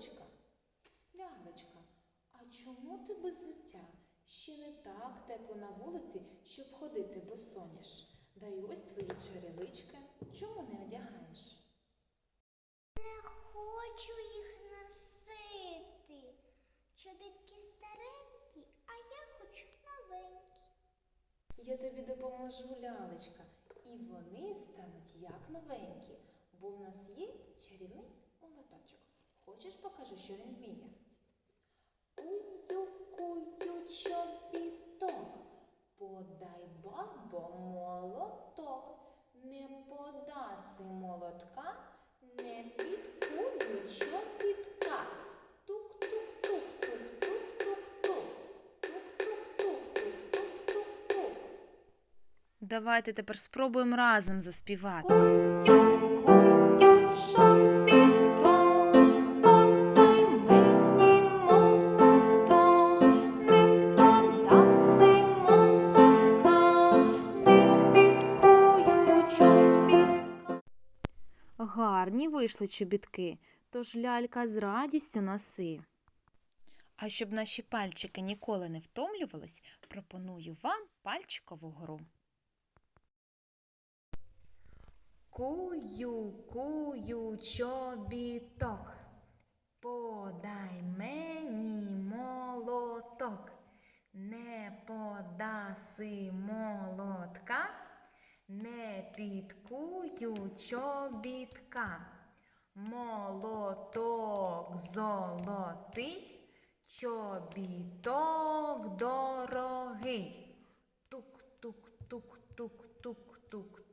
лялечка, лялечка, а чому ти без взуття? Ще не так тепло на вулиці, щоб ходити босоніж. Дай ось твої черевички. Чому не одягаєш? Не хочу їх носити. Чобітки старенькі, а я хочу новенькі. Я тобі допоможу, лялечка, і вони стануть як новенькі, бо в нас є чарівний молоточок. Хочеш, покажу, що він вміє? Кую-кую чобіток, подай бабо молоток, не подаси молотка, не підкую чобітка. Давайте тепер спробуємо разом заспівати. Гарні вийшли чобітки, тож лялька з радістю носи. А щоб наші пальчики ніколи не втомлювались, пропоную вам пальчикову гру. Кую, кую, чобіток, подай мені молоток, не подаси молотка, не підкую чобітка. Молоток золотий, чобіток дорогий. Тук-тук-тук-тук-тук-тук.